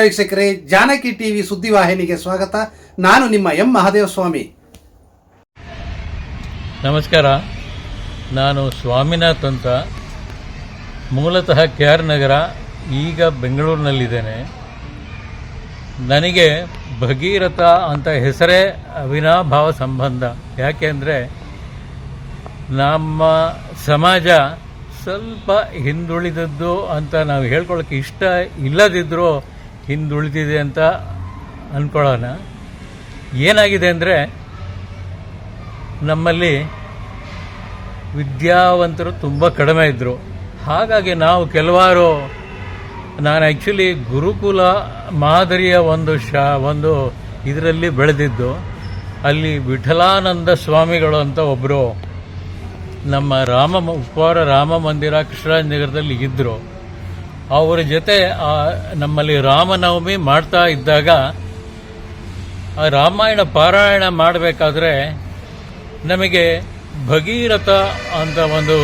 ವೀಕ್ಷಕರೇ, ಜಾನಕಿ ಟಿವಿ ಸುದ್ದಿವಾಹಿನಿಗೆ ಸ್ವಾಗತ. ನಾನು ನಿಮ್ಮ ಎಂ ಮಹಾದೇವ ಸ್ವಾಮಿ ನಮಸ್ಕಾರ. ನಾನು ಸ್ವಾಮಿನಾಥ್ ಅಂತ. ಮೂಲತಃ ಕೆ ಆರ್ ನಗರ, ಈಗ ಬೆಂಗಳೂರಿನಲ್ಲಿದ್ದೇನೆ. ನನಗೆ ಭಗೀರಥ ಅಂತ ಹೆಸರೇ ಅವಿನಾಭಾವ ಸಂಬಂಧ. ಯಾಕೆಂದರೆ ನಮ್ಮ ಸಮಾಜ ಸ್ವಲ್ಪ ಹಿಂದುಳಿದದ್ದು ಅಂತ ನಾವು ಹೇಳ್ಕೊಳ್ಳೋಕ್ಕೆ ಇಷ್ಟ ಇಲ್ಲದಿದ್ದರೂ ಹಿಂದುಳಿದಿದೆ ಅಂತ ಅಂದ್ಕೊಳ್ಳೋಣ ಏನಾಗಿದೆ ಅಂದರೆ ನಮ್ಮಲ್ಲಿ ವಿದ್ಯಾವಂತರು ತುಂಬ ಕಡಿಮೆ ಇದ್ದರು ಹಾಗಾಗಿ ನಾವು ಕೆಲವಾರು, ನಾನು ಆ್ಯಕ್ಚುಲಿ ಗುರುಕುಲ ಮಾದರಿಯ ಒಂದು ಶಾ, ಒಂದು ಇದರಲ್ಲಿ ಬೆಳೆದಿದ್ದು. ಅಲ್ಲಿ ವಿಠಲಾನಂದ ಸ್ವಾಮಿಗಳು ಅಂತ ಒಬ್ಬರು ನಮ್ಮ ರಾಮ ಉಪ್ಪಾರ ರಾಮ ಮಂದಿರ ಕೃಷ್ಣರಾಜನಗರದಲ್ಲಿ ಇದ್ದರು ಅವರ ಜೊತೆ ನಮ್ಮಲ್ಲಿ ರಾಮನವಮಿ ಮಾಡ್ತಾ ಇದ್ದಾಗ ರಾಮಾಯಣ ಪಾರಾಯಣ ಮಾಡಬೇಕಾದ್ರೆ ನಮಗೆ ಭಗೀರಥ ಅಂತ ಒಂದು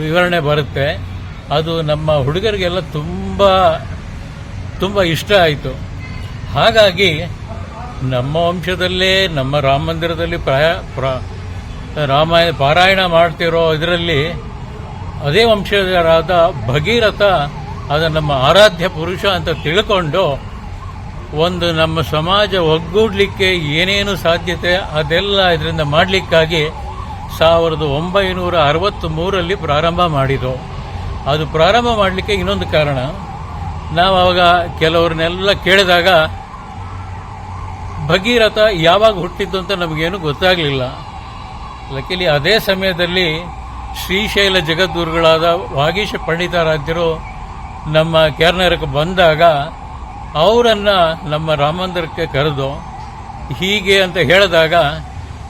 ವಿವರಣೆ ಬರುತ್ತೆ. ಅದು ನಮ್ಮ ಹುಡುಗರಿಗೆಲ್ಲ ತುಂಬ ತುಂಬ ಇಷ್ಟ ಆಯಿತು. ಹಾಗಾಗಿ ನಮ್ಮ ವಂಶದಲ್ಲೇ, ನಮ್ಮ ರಾಮ ಮಂದಿರದಲ್ಲಿ ರಾಮಾಯಣ ಪಾರಾಯಣ ಮಾಡ್ತಿರೋ ಇದರಲ್ಲಿ ಅದೇ ವಂಶಜರಾದ ಭಗೀರಥ ಅದು ನಮ್ಮ ಆರಾಧ್ಯ ಪುರುಷ ಅಂತ ತಿಳ್ಕೊಂಡು ಒಂದು ನಮ್ಮ ಸಮಾಜ ಒಗ್ಗೂಡಲಿಕ್ಕೆ ಏನೇನು ಸಾಧ್ಯತೆ ಅದೆಲ್ಲ ಇದರಿಂದ ಮಾಡಲಿಕ್ಕಾಗಿ ಸಾವಿರದ ಒಂಬೈನೂರ ಅರವತ್ತ್ ಮೂರಲ್ಲಿ ಪ್ರಾರಂಭ ಮಾಡಿದ್ರು. ಅದು ಪ್ರಾರಂಭ ಮಾಡಲಿಕ್ಕೆ ಇನ್ನೊಂದು ಕಾರಣ. ನಾವು ಅವಾಗ ಕೆಲವ್ರನ್ನೆಲ್ಲ ಕೇಳಿದಾಗ, ಭಗೀರಥ ಯಾವಾಗ ಹುಟ್ಟಿದ್ದು ಅಂತ ನಮಗೇನು ಗೊತ್ತಾಗಲಿಲ್ಲ. ಲಕ್ಕಿಲಿ ಅದೇ ಸಮಯದಲ್ಲಿ ಶ್ರೀಶೈಲ ಜಗದ್ಗುರುಗಳಾದ ವಾಗೀಶ ಪಂಡಿತಾರಾಧ್ಯರು ನಮ್ಮ ಕೇರ್ನಗರಕ್ಕೆ ಬಂದಾಗ ಅವರನ್ನು ನಮ್ಮ ರಾಮಂದಿರಕ್ಕೆ ಕರೆದು ಹೀಗೆ ಅಂತ ಹೇಳಿದಾಗ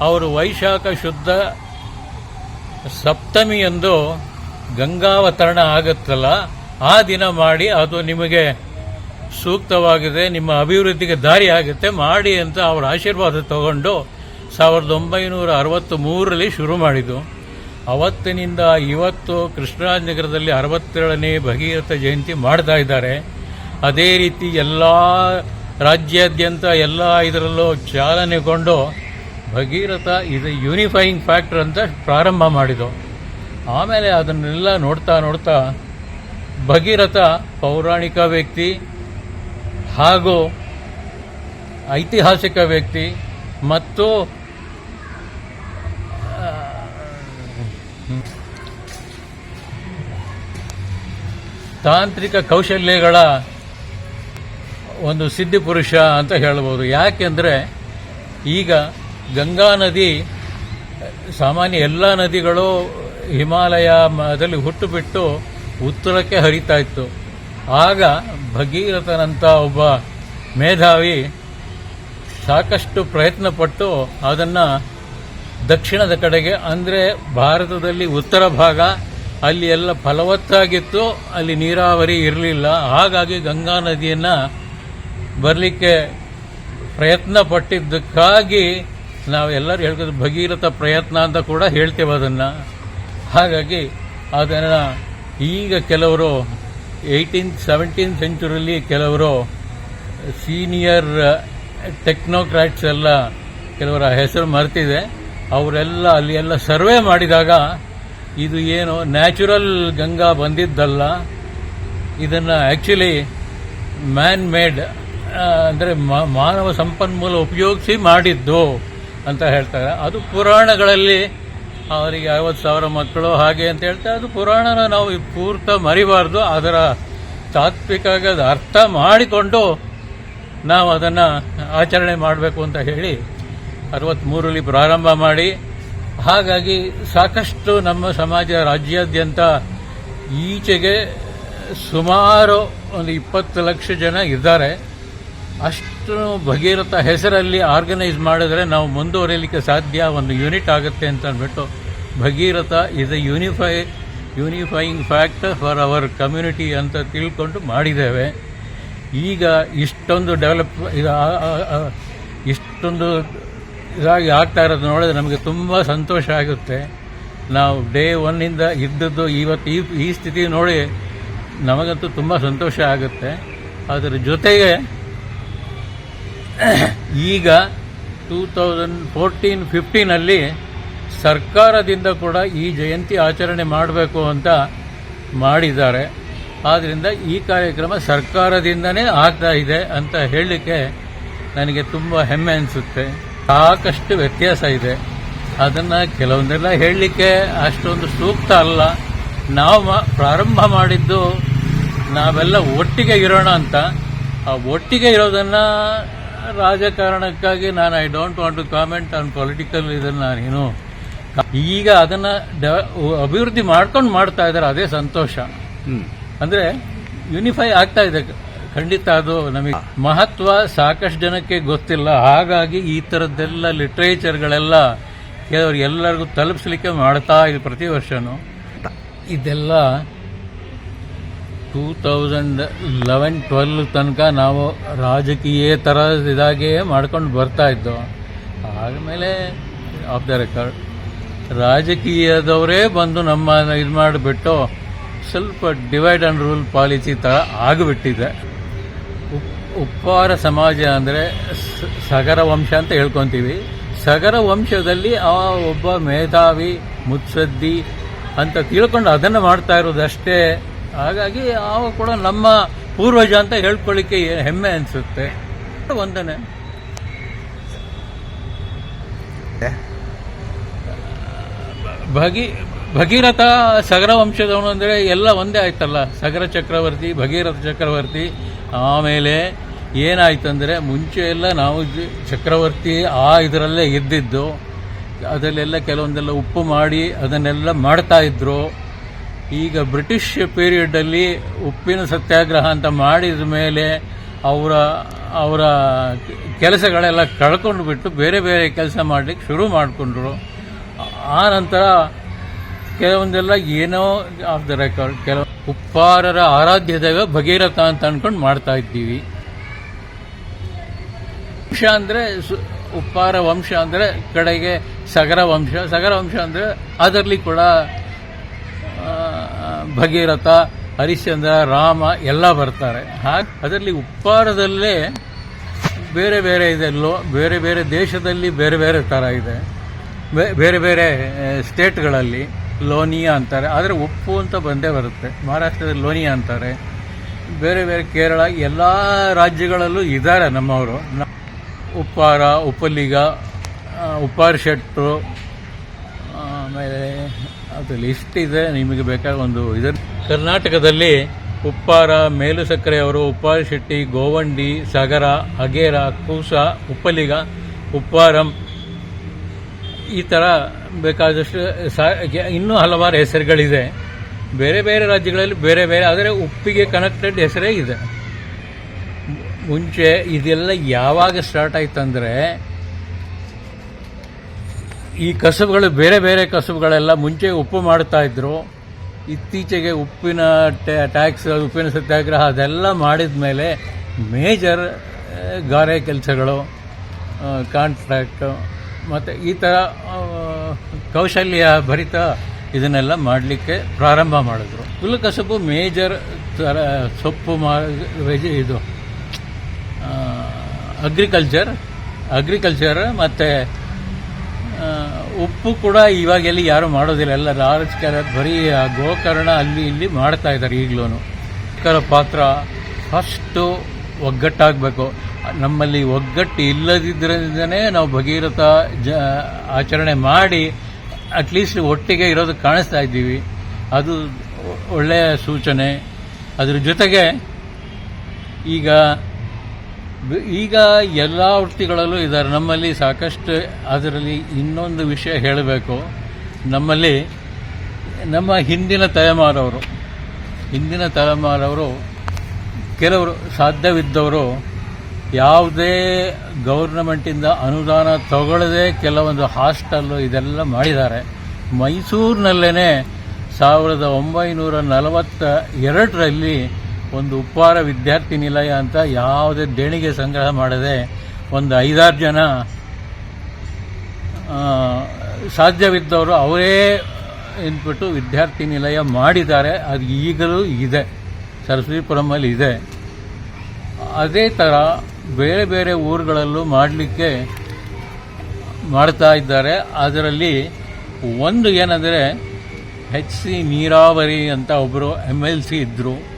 ಅವರು ವೈಶಾಖ ಶುದ್ಧ ಸಪ್ತಮಿಯಂದು ಗಂಗಾವತರಣ ಆಗುತ್ತಲ್ಲ, ಆ ದಿನ ಮಾಡಿ ಅದು ನಿಮಗೆ ಸೂಕ್ತವಾಗಿದೆ, ನಿಮ್ಮ ಅಭಿವೃದ್ಧಿಗೆ ದಾರಿ ಆಗುತ್ತೆ ಮಾಡಿ ಅಂತ ಅವರ ಆಶೀರ್ವಾದ ತಗೊಂಡು ಸಾವಿರದ ಒಂಬೈನೂರ ಅರವತ್ತ್ ಮೂರರಲ್ಲಿ ಶುರು ಮಾಡಿದ್ದು. ಅವತ್ತಿನಿಂದ ಇವತ್ತು ಕೃಷ್ಣರಾಜನಗರದಲ್ಲಿ ಅರವತ್ತೇಳನೇ ಭಗೀರಥ ಜಯಂತಿ ಮಾಡ್ತಾ ಇದ್ದಾರೆ. ಅದೇ ರೀತಿ ಎಲ್ಲ ರಾಜ್ಯಾದ್ಯಂತ ಎಲ್ಲ ಇದರಲ್ಲೂ ಚಾಲನೆಗೊಂಡು ಭಗೀರಥ ಇದು ಯೂನಿಫೈಯಿಂಗ್ ಫ್ಯಾಕ್ಟರ್ ಅಂತ ಪ್ರಾರಂಭ ಮಾಡಿದ್ದು. ಆಮೇಲೆ ಅದನ್ನೆಲ್ಲ ನೋಡ್ತಾ ನೋಡ್ತಾ ಭಗೀರಥ ಪೌರಾಣಿಕ ವ್ಯಕ್ತಿ ಹಾಗೂ ಐತಿಹಾಸಿಕ ವ್ಯಕ್ತಿ ಮತ್ತು ತಾಂತ್ರಿಕ ಕೌಶಲ್ಯಗಳ ಒಂದು ಸಿದ್ಧಿ ಪುರುಷ ಅಂತ ಹೇಳ್ಬೋದು. ಯಾಕೆಂದರೆ ಈಗ ಗಂಗಾ ನದಿ, ಸಾಮಾನ್ಯ ಎಲ್ಲ ನದಿಗಳು ಹಿಮಾಲಯದಲ್ಲಿ ಹುಟ್ಟುಬಿಟ್ಟು ಹುಟ್ಟು ಬಿಟ್ಟು ಉತ್ತರಕ್ಕೆ ಹರಿತಾ ಇತ್ತು. ಆಗ ಭಗೀರಥನಂತ ಒಬ್ಬ ಮೇಧಾವಿ ಸಾಕಷ್ಟು ಪ್ರಯತ್ನ ಪಟ್ಟು ಅದನ್ನು ದಕ್ಷಿಣದ ಕಡೆಗೆ, ಅಂದರೆ ಭಾರತದಲ್ಲಿ ಉತ್ತರ ಭಾಗ ಅಲ್ಲಿ ಎಲ್ಲ ಫಲವತ್ತಾಗಿತ್ತು, ಅಲ್ಲಿ ನೀರಾವರಿ ಇರಲಿಲ್ಲ. ಹಾಗಾಗಿ ಗಂಗಾ ನದಿಯನ್ನು ಬರಲಿಕ್ಕೆ ಪ್ರಯತ್ನ ಪಟ್ಟಿದ್ದಕ್ಕಾಗಿ ನಾವೆಲ್ಲರೂ ಹೇಳ್ಕೋದು ಭಗೀರಥ ಪ್ರಯತ್ನ ಅಂತ ಕೂಡ ಹೇಳ್ತೇವೆ ಅದನ್ನು. ಹಾಗಾಗಿ ಅದನ್ನು ಈಗ ಕೆಲವರು ಏಯ್ಟೀನ್ ಸೆವೆಂಟೀನ್ ಸೆಂಚುರಿಲಿ ಕೆಲವರು ಸೀನಿಯರ್ ಟೆಕ್ನೋಕ್ರಾಟ್ಸ್ ಎಲ್ಲ ಕೆಲವರ ಹೆಸರು ಮರೆತಿದೆ. ಅವರೆಲ್ಲ ಅಲ್ಲಿ ಎಲ್ಲ ಸರ್ವೆ ಮಾಡಿದಾಗ ಇದು ಏನು ನ್ಯಾಚುರಲ್ ಗಂಗಾ ಬಂದಿದ್ದಲ್ಲ. ಇದನ್ನು ಆ್ಯಕ್ಚುಲಿ ಮ್ಯಾನ್ ಮೇಡ್ ಅಂದರೆ ಮಾನವ ಸಂಪನ್ಮೂಲ ಉಪಯೋಗಿಸಿ ಮಾಡಿದ್ದು ಅಂತ ಹೇಳ್ತಾರೆ. ಅದು ಪುರಾಣಗಳಲ್ಲಿ ಅವರಿಗೆ ಐವತ್ತು ಸಾವಿರ ಮಕ್ಕಳು ಹಾಗೆ ಅಂತ ಹೇಳ್ತಾರೆ. ಅದು ಪುರಾಣನ ನಾವು ಪೂರ್ತ ಮರಿಬಾರ್ದು. ಅದರ ತಾತ್ವಿಕವಾಗಿ ಅದು ಅರ್ಥ ಮಾಡಿಕೊಂಡು ನಾವು ಅದನ್ನು ಆಚರಣೆ ಮಾಡಬೇಕು ಅಂತ ಹೇಳಿ ಅರವತ್ತ್ಮೂರರಲ್ಲಿ ಪ್ರಾರಂಭ ಮಾಡಿ ಹಾಗಾಗಿ ಸಾಕಷ್ಟು ನಮ್ಮ ಸಮಾಜ ರಾಜ್ಯಾದ್ಯಂತ ಈಚೆಗೆ ಸುಮಾರು ಒಂದು ಇಪ್ಪತ್ತು ಲಕ್ಷ ಜನ ಇದ್ದಾರೆ. ಅಷ್ಟು ಭಗೀರಥ ಹೆಸರಲ್ಲಿ ಆರ್ಗನೈಸ್ ಮಾಡಿದ್ರೆ ನಾವು ಮುಂದುವರಿಯಲಿಕ್ಕೆ ಸಾಧ್ಯ ಒಂದು ಯೂನಿಟ್ ಆಗುತ್ತೆ ಅಂತ ಅಂದ್ಬಿಟ್ಟು Bhagiratha is a unify unifying fact for our community ಅಂತ ತಿಳ್ಕೊಂಡು ಮಾಡಿದ್ದೇವೆ. ಈಗ ಇಷ್ಟೊಂದು ಡೆವಲಪ್ ಇಷ್ಟೊಂದು ಇದಾಗಿ ಆಗ್ತಾ ಇರೋದು ನೋಡಿದ್ರೆ ನಮಗೆ ತುಂಬ ಸಂತೋಷ ಆಗುತ್ತೆ. ನಾವು ಡೇ ಒನ್ನಿಂದ ಇದ್ದದ್ದು ಇವತ್ತು ಈ ಈ ಸ್ಥಿತಿ ನೋಡಿ ನಮಗಂತೂ ತುಂಬ ಸಂತೋಷ ಆಗುತ್ತೆ. ಅದರ ಜೊತೆಗೆ ಈಗ ಟೂ ತೌಸಂಡ್ ಫೋರ್ಟೀನ್ ಫಿಫ್ಟೀನಲ್ಲಿ ಸರ್ಕಾರದಿಂದ ಕೂಡ ಈ ಜಯಂತಿ ಆಚರಣೆ ಮಾಡಬೇಕು ಅಂತ ಮಾಡಿದ್ದಾರೆ. ಆದ್ದರಿಂದ ಈ ಕಾರ್ಯಕ್ರಮ ಸರ್ಕಾರದಿಂದನೇ ಆಗ್ತಾ ಇದೆ ಅಂತ ಹೇಳಲಿಕ್ಕೆ ನನಗೆ ತುಂಬ ಹೆಮ್ಮೆ ಅನಿಸುತ್ತೆ. ಸಾಕಷ್ಟು ವ್ಯತ್ಯಾಸ ಇದೆ. ಅದನ್ನು ಕೆಲವೊಂದೆಲ್ಲ ಹೇಳಲಿಕ್ಕೆ ಅಷ್ಟೊಂದು ಸೂಕ್ತ ಅಲ್ಲ. ನಾವು ಪ್ರಾರಂಭ ಮಾಡಿದ್ದು ನಾವೆಲ್ಲ ಒಟ್ಟಿಗೆ ಇರೋಣ ಅಂತ. ಆ ಒಟ್ಟಿಗೆ ಇರೋದನ್ನ ರಾಜಕಾರಣಕ್ಕಾಗಿ ನಾನು I don't want to comment on political ಇದನ್ನ ನಾನೇನು ಈಗ ಅದನ್ನ ಅಭಿವೃದ್ಧಿ ಮಾಡ್ಕೊಂಡು ಮಾಡ್ತಾ ಇದ್ದಾರೆ ಅದೇ ಸಂತೋಷ. ಅಂದ್ರೆ ಯೂನಿಫೈ ಆಗ್ತಾ ಇದೆ. ಖಂಡಿತ ಅದು ನಮಗೆ ಮಹತ್ವ ಸಾಕಷ್ಟು ಜನಕ್ಕೆ ಗೊತ್ತಿಲ್ಲ. ಹಾಗಾಗಿ ಈ ಥರದ್ದೆಲ್ಲ ಲಿಟ್ರೇಚರ್ಗಳೆಲ್ಲ ಕೆಲವರು ಎಲ್ಲರಿಗೂ ತಲುಪಿಸ್ಲಿಕ್ಕೆ ಮಾಡ್ತಾ ಇದೆ ಪ್ರತಿ ವರ್ಷನೂ. ಇದೆಲ್ಲ ಟೂ ತೌಸಂಡ್ ಲೆವೆನ್ ಟ್ವೆಲ್ ತನಕ ನಾವು ರಾಜಕೀಯ ಥರ ಇದಾಗೆ ಮಾಡ್ಕೊಂಡು ಬರ್ತಾ ಇದ್ದೋ. ಆದಮೇಲೆ ಆಫ್ ದ ರೆಕಾರ್ಡ್ ರಾಜಕೀಯದವರೇ ಬಂದು ನಮ್ಮ ಇದು ಮಾಡಿಬಿಟ್ಟು ಸ್ವಲ್ಪ ಡಿವೈಡ್ ಆ್ಯಂಡ್ ರೂಲ್ ಪಾಲಿಸಿ ಥರ ಆಗಿಬಿಟ್ಟಿದೆ. ಉಪ್ಪಾರ ಸಮಾಜ ಅಂದರೆ ಸಗರ ವಂಶ ಅಂತ ಹೇಳ್ಕೊತೀವಿ. ಸಗರ ವಂಶದಲ್ಲಿ ಆ ಒಬ್ಬ ಮೇಧಾವಿ, ಮುತ್ಸದ್ದಿ ಅಂತ ತಿಳ್ಕೊಂಡು ಅದನ್ನು ಮಾಡ್ತಾ ಇರೋದಷ್ಟೇ. ಹಾಗಾಗಿ ಅವ ಕೂಡ ನಮ್ಮ ಪೂರ್ವಜ ಅಂತ ಹೇಳ್ಕೊಳ್ಳಿಕ್ಕೆ ಹೆಮ್ಮೆ ಅನಿಸುತ್ತೆ. ವಂದನೆ ಭಗಿ ಭಗೀರಥ ಸಗರ ವಂಶದವನು ಅಂದರೆ ಎಲ್ಲ ಒಂದೇ ಆಯ್ತಲ್ಲ. ಸಗರ ಚಕ್ರವರ್ತಿ, ಭಗೀರಥ ಚಕ್ರವರ್ತಿ, ಆಮೇಲೆ ಏನಾಯ್ತಂದರೆ ಮುಂಚೆ ಎಲ್ಲ ನಾವು ಚಕ್ರವರ್ತಿ ಆ ಇದರಲ್ಲೇ ಇದ್ದಿದ್ದು ಅದಲ್ಲೆಲ್ಲ ಕೆಲವೊಂದೆಲ್ಲ ಉಪ್ಪು ಮಾಡಿ ಅದನ್ನೆಲ್ಲ ಮಾಡ್ತಾ ಇದ್ರು. ಈಗ ಬ್ರಿಟಿಷ್ ಪೀರಿಯಡಲ್ಲಿ ಉಪ್ಪಿನ ಸತ್ಯಾಗ್ರಹ ಅಂತ ಮಾಡಿದ ಮೇಲೆ ಅವರ ಅವರ ಕೆಲಸಗಳೆಲ್ಲ ಕಳ್ಕೊಂಡು ಬಿಟ್ಟು ಬೇರೆ ಬೇರೆ ಕೆಲಸ ಮಾಡಲಿಕ್ಕೆ ಶುರು ಮಾಡಿಕೊಂಡ್ರು. ಆ ನಂತರ ಕೆಲವೊಂದೆಲ್ಲ ಏನೋ ಆಫ್ ದ ರೆಕಾರ್ಡ್, ಕೆಲವು ಉಪ್ಪಾರರ ಆರಾಧ್ಯದಾಗ ಭಗೀರಥ ಅಂತ ಅನ್ಕೊಂಡು ಮಾಡ್ತಾ ಇದ್ದೀವಿ. ವಂಶ ಅಂದರೆ ಉಪ್ಪಾರ ವಂಶ ಅಂದರೆ ಕಡೆಗೆ ಸಗರ ವಂಶ. ಸಗರ ವಂಶ ಅಂದರೆ ಅದರಲ್ಲಿ ಕೂಡ ಭಗೀರಥ, ಹರಿಶ್ಚಂದ್ರ, ರಾಮ ಎಲ್ಲ ಬರ್ತಾರೆ. ಹಾಗೆ ಅದರಲ್ಲಿ ಉಪ್ಪಾರದಲ್ಲೇ ಬೇರೆ ಬೇರೆ ಇದೆಲ್ಲೋ, ಬೇರೆ ಬೇರೆ ದೇಶದಲ್ಲಿ ಬೇರೆ ಬೇರೆ ಥರ ಇದೆ. ಬೇರೆ ಬೇರೆ ಸ್ಟೇಟ್ಗಳಲ್ಲಿ ಲೋನಿಯಾ ಅಂತಾರೆ. ಆದರೆ ಉಪ್ಪು ಅಂತ ಬಂದೇ ಬರುತ್ತೆ. ಮಹಾರಾಷ್ಟ್ರದಲ್ಲಿ ಲೋನಿಯಾ ಅಂತಾರೆ. ಬೇರೆ ಬೇರೆ ಕೇರಳ, ಎಲ್ಲ ರಾಜ್ಯಗಳಲ್ಲೂ ಇದ್ದಾರೆ ನಮ್ಮವರು. ಉಪ್ಪಾರ ಉಪ್ಪಲ್ಲಿಗ ಆ, ಉಪ್ಪಾರ ಶೆಟ್ರು ಆಮೇಲೆ ಅದು ಲಿಸ್ಟ್ ಇದೆ ನಿಮಗೆ ಬೇಕಾದ ಒಂದು ಇದರ ಕರ್ನಾಟಕದಲ್ಲಿ ಉಪ್ಪಾರ ಮೇಲು ಸಕ್ಕರೆಯವರು ಉಪ್ಪಾರ ಶೆಟ್ಟಿ ಗೋವಂಡಿ ಸಗರ ಅಗೇರ ಕೂಸ ಉಪ್ಪಲಿಗ ಉಪ್ಪಾರಂ ಈ ಥರ ಬೇಕಾದಷ್ಟು ಸಾ- ಇನ್ನೂ ಹಲವಾರು ಹೆಸರುಗಳಿದೆ. ಬೇರೆ ಬೇರೆ ರಾಜ್ಯಗಳಲ್ಲಿ ಬೇರೆ ಬೇರೆ ಆದರೆ ಉಪ್ಪಿಗೆ ಕನೆಕ್ಟೆಡ್ ಹೆಸರೇ ಇದೆ. ಮುಂಚೆ ಇದೆಲ್ಲ ಯಾವಾಗ ಸ್ಟಾರ್ಟ್ ಆಯ್ತಂದರೆ, ಈ ಕಸಬುಗಳು, ಬೇರೆ ಬೇರೆ ಕಸಬುಗಳೆಲ್ಲ ಮುಂಚೆ ಉಪ್ಪು ಮಾಡ್ತಾ ಇದ್ರು. ಇತ್ತೀಚೆಗೆ ಉಪ್ಪಿನ ಟ್ಯಾಕ್ಸ್ ಉಪ್ಪಿನ ಸತ್ಯಾಗ್ರಹ ಅದೆಲ್ಲ ಮಾಡಿದ ಮೇಲೆ ಮೇಜರ್ ಗಾರೆ ಕೆಲಸಗಳು ಕಾಂಟ್ರಾಕ್ಟ್ ಮತ್ತು ಈ ಥರ ಕೌಶಲ್ಯ ಭರಿತ ಇದನ್ನೆಲ್ಲ ಮಾಡಲಿಕ್ಕೆ ಪ್ರಾರಂಭ ಮಾಡಿದ್ರು. ಹುಲ್ಲು ಕಸಬು ಮೇಜರ್ ಥರ ಸೊಪ್ಪು ಮಾ ವೆಜಿ ಇದು ಅಗ್ರಿಕಲ್ಚರ್ ಅಗ್ರಿಕಲ್ಚರ್ ಮತ್ತು ಉಪ್ಪು ಕೂಡ ಇವಾಗ ಎಲ್ಲಿ ಯಾರು ಮಾಡೋದಿಲ್ಲ. ಎಲ್ಲ ರಾಜಕೀಯ, ಬರೀ ಗೋಕರ್ಣ ಅಲ್ಲಿ ಇಲ್ಲಿ ಮಾಡ್ತಾ ಇದ್ದಾರೆ ಈಗಲೂ ಪಾತ್ರ ಫಸ್ಟು ಒಗ್ಗಟ್ಟಾಗಬೇಕು. ನಮ್ಮಲ್ಲಿ ಒಗ್ಗಟ್ಟು ಇಲ್ಲದಿದ್ದರಿಂದನೇ ನಾವು ಭಗೀರಥ ಜ, ಆಚರಣೆ ಮಾಡಿ ಅಟ್ಲೀಸ್ಟ್ ಒಟ್ಟಿಗೆ ಇರೋದು ಕಾಣಿಸ್ತಾ ಇದ್ದೀವಿ. ಅದು ಒಳ್ಳೆಯ ಸೂಚನೆ. ಅದ್ರ ಜೊತೆಗೆ ಈಗ ಈಗ ಎಲ್ಲ ವೃತ್ತಿಗಳಲ್ಲೂ ಇದ್ದಾರೆ. ನಮ್ಮಲ್ಲಿ ಸಾಕಷ್ಟು ಅದರಲ್ಲಿ ಇನ್ನೊಂದು ವಿಷಯ ಹೇಳಬೇಕು. ನಮ್ಮಲ್ಲಿ ನಮ್ಮ ಹಿಂದಿನ ತಲೆಮಾರವರು ಹಿಂದಿನ ತಲೆಮಾರವರು ಕೆಲವರು ಸಾಧ್ಯವಿದ್ದವರು ಯಾವುದೇ ಗೌರ್ನಮೆಂಟಿಂದ ಅನುದಾನ ತಗೊಳ್ಳದೆ ಕೆಲವೊಂದು ಹಾಸ್ಟೆಲ್ಲು ಇದೆಲ್ಲ ಮಾಡಿದ್ದಾರೆ. ಮೈಸೂರಿನಲ್ಲೇ ಸಾವಿರದ ಒಂಬೈನೂರ ನಲವತ್ತ ಎರಡರಲ್ಲಿ ಒಂದು ಉಪ್ಪಾರ ವಿದ್ಯಾರ್ಥಿ ನಿಲಯ ಅಂತ ಯಾವುದೇ ದೇಣಿಗೆ ಸಂಗ್ರಹ ಮಾಡದೆ ಒಂದು ಐದಾರು ಜನ ಸಾಧ್ಯವಿದ್ದವರು ಅವರೇ ಎಂದ್ಬಿಟ್ಟು ವಿದ್ಯಾರ್ಥಿ ನಿಲಯ ಮಾಡಿದ್ದಾರೆ. ಅದು ಈಗಲೂ ಇದೆ. ಸರಸ್ವತಿಪುರಮಲ್ಲಿ ಇದೆ. ಅದೇ ಥರ ಬೇರೆ ಬೇರೆ ಊರುಗಳಲ್ಲೂ ಮಾಡಲಿಕ್ಕೆ ಮಾಡ್ತಾ ಇದ್ದಾರೆ. ಅದರಲ್ಲಿ ಒಂದು ಏನಂದರೆ ಹೆಚ್ ಸಿ ನೀರಾವರಿ ಅಂತ ಒಬ್ಬರು ಎಂ ಎಲ್ ಸಿ ಇದ್ದರು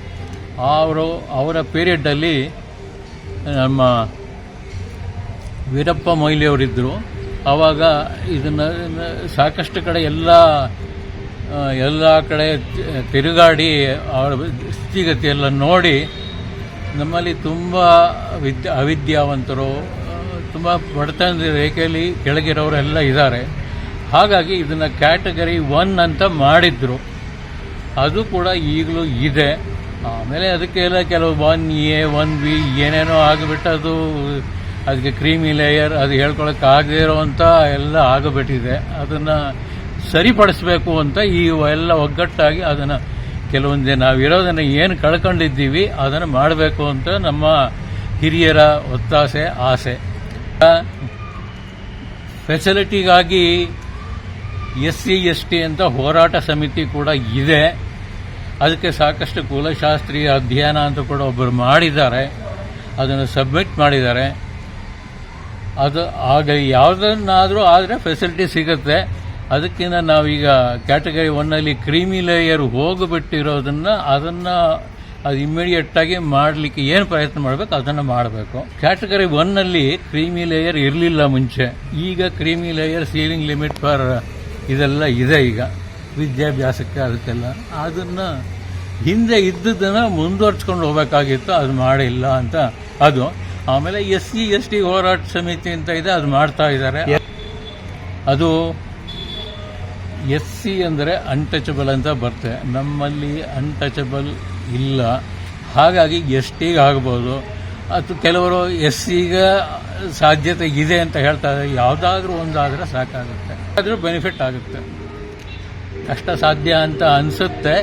ಅವರು, ಅವರ ಪೀರಿಯಡ್ಡಲ್ಲಿ ನಮ್ಮ ವೀರಪ್ಪ ಮೊಯ್ಲಿಯವರಿದ್ದರು ಆವಾಗ ಇದನ್ನು ಸಾಕಷ್ಟು ಕಡೆ ಎಲ್ಲ ಎಲ್ಲ ಕಡೆ ತಿರುಗಾಡಿ ಅವರ ಸ್ಥಿತಿಗತಿಯೆಲ್ಲ ನೋಡಿ, ನಮ್ಮಲ್ಲಿ ತುಂಬ ವಿದ್ಯ ಅವಿದ್ಯಾವಂತರು ತುಂಬ ಬಡತನದ ರೇಖೆಯಲ್ಲಿ ಕೆಳಗಿರೋರೆಲ್ಲ ಇದ್ದಾರೆ. ಹಾಗಾಗಿ ಇದನ್ನು ಕ್ಯಾಟಗರಿ ಒನ್ ಅಂತ ಮಾಡಿದ್ರು. ಅದು ಕೂಡ ಈಗಲೂ ಇದೆ. ಆಮೇಲೆ ಅದಕ್ಕೆಲ್ಲ ಕೆಲವು ಒನ್ ಎ ಒನ್ ಬಿ ಏನೇನೋ ಆಗಿಬಿಟ್ಟು ಅದು, ಅದಕ್ಕೆ ಕ್ರೀಮಿ ಲೇಯರ್ ಅದು ಹೇಳ್ಕೊಳಕ್ಕೆ ಆಗದೇ ಇರೋವಂಥ ಎಲ್ಲ ಆಗಬಿಟ್ಟಿದೆ. ಅದನ್ನು ಸರಿಪಡಿಸ್ಬೇಕು ಅಂತ ಈ ಎಲ್ಲ ಒಗ್ಗಟ್ಟಾಗಿ ಅದನ್ನು ಕೆಲವೊಂದು ನಾವಿರೋದನ್ನು ಏನು ಕಳ್ಕೊಂಡಿದ್ದೀವಿ ಅದನ್ನು ಮಾಡಬೇಕು ಅಂತ ನಮ್ಮ ಹಿರಿಯರ ಒತ್ತಾಸೆ, ಆಸೆ. ಫೆಸಿಲಿಟಿಗಾಗಿ ಎಸ್ ಸಿ, ಎಸ್ ಟಿ ಅಂತ ಹೋರಾಟ ಸಮಿತಿ ಕೂಡ ಇದೆ. ಅದಕ್ಕೆ ಸಾಕಷ್ಟು ಕುಲಶಾಸ್ತ್ರೀಯ ಅಧ್ಯಯನ ಅಂತ ಕೂಡ ಒಬ್ಬರು ಮಾಡಿದ್ದಾರೆ. ಅದನ್ನು ಸಬ್ಮಿಟ್ ಮಾಡಿದ್ದಾರೆ. ಅದು ಆಗ ಯಾವುದನ್ನಾದರೂ ಆದರೆ ಫೆಸಿಲಿಟಿ ಸಿಗುತ್ತೆ. ಅದಕ್ಕಿಂತ ನಾವೀಗ ಕ್ಯಾಟಗರಿ ಒನ್ನಲ್ಲಿ ಕ್ರೀಮಿ ಲೇಯರ್ ಹೋಗಿಬಿಟ್ಟಿರೋದನ್ನು ಅದನ್ನು ಅದು ಇಮ್ಮಿಡಿಯೇಟಾಗಿ ಮಾಡಲಿಕ್ಕೆ ಏನು ಪ್ರಯತ್ನ ಮಾಡಬೇಕು ಅದನ್ನು ಮಾಡಬೇಕು. ಕ್ಯಾಟಗರಿ ಒನ್ನಲ್ಲಿ ಕ್ರೀಮಿ ಲೇಯರ್ ಇರಲಿಲ್ಲ ಮುಂಚೆ. ಈಗ creamy layer ceiling limit for ಇದೆಲ್ಲ ಇದೆ ಈಗ. ವಿದ್ಯಾಭ್ಯಾಸಕ್ಕೆ ಅದಕ್ಕೆಲ್ಲ. ಅದನ್ನು ಹಿಂದೆ ಇದ್ದದನ್ನು ಮುಂದುವರ್ಸ್ಕೊಂಡು ಹೋಗಬೇಕಾಗಿತ್ತು, ಅದು ಮಾಡಿಲ್ಲ ಅಂತ. ಅದು ಆಮೇಲೆ ಎಸ್ ಸಿ, ಎಸ್ ಟಿ ಹೋರಾಟ ಸಮಿತಿ ಅಂತ ಇದೆ, ಅದು ಮಾಡ್ತಾ ಇದ್ದಾರೆ. ಅದು ಎಸ್ ಸಿ ಅಂದರೆ ಅನ್ಟಚಬಲ್ ಅಂತ ಬರುತ್ತೆ. ನಮ್ಮಲ್ಲಿ ಅನ್ಟಚಬಲ್ ಇಲ್ಲ. ಹಾಗಾಗಿ ಎಸ್ ಟಿಗೆ ಆಗ್ಬೋದು. ಅಥವಾ ಕೆಲವರು ಎಸ್ ಸಿಗೆ ಸಾಧ್ಯತೆ ಇದೆ ಅಂತ ಹೇಳ್ತಾ ಇದ್ದಾರೆ ಯಾವುದಾದ್ರೂ ಒಂದಾದರೆ ಸಾಕಾಗುತ್ತೆ. ಆದರೂ ಬೆನಿಫಿಟ್ ಆಗುತ್ತೆ. ಕಷ್ಟ ಸಾಧ್ಯ ಅಂತ ಅನಿಸುತ್ತೆ.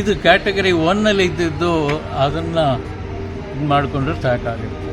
ಇದು ಕ್ಯಾಟಗರಿ ಒನ್ನಲ್ಲಿ ಇದ್ದಿದ್ದು ಅದನ್ನು ಮಾಡಿಕೊಂಡ್ರೆ ಸಾಕಾಗುತ್ತೆ.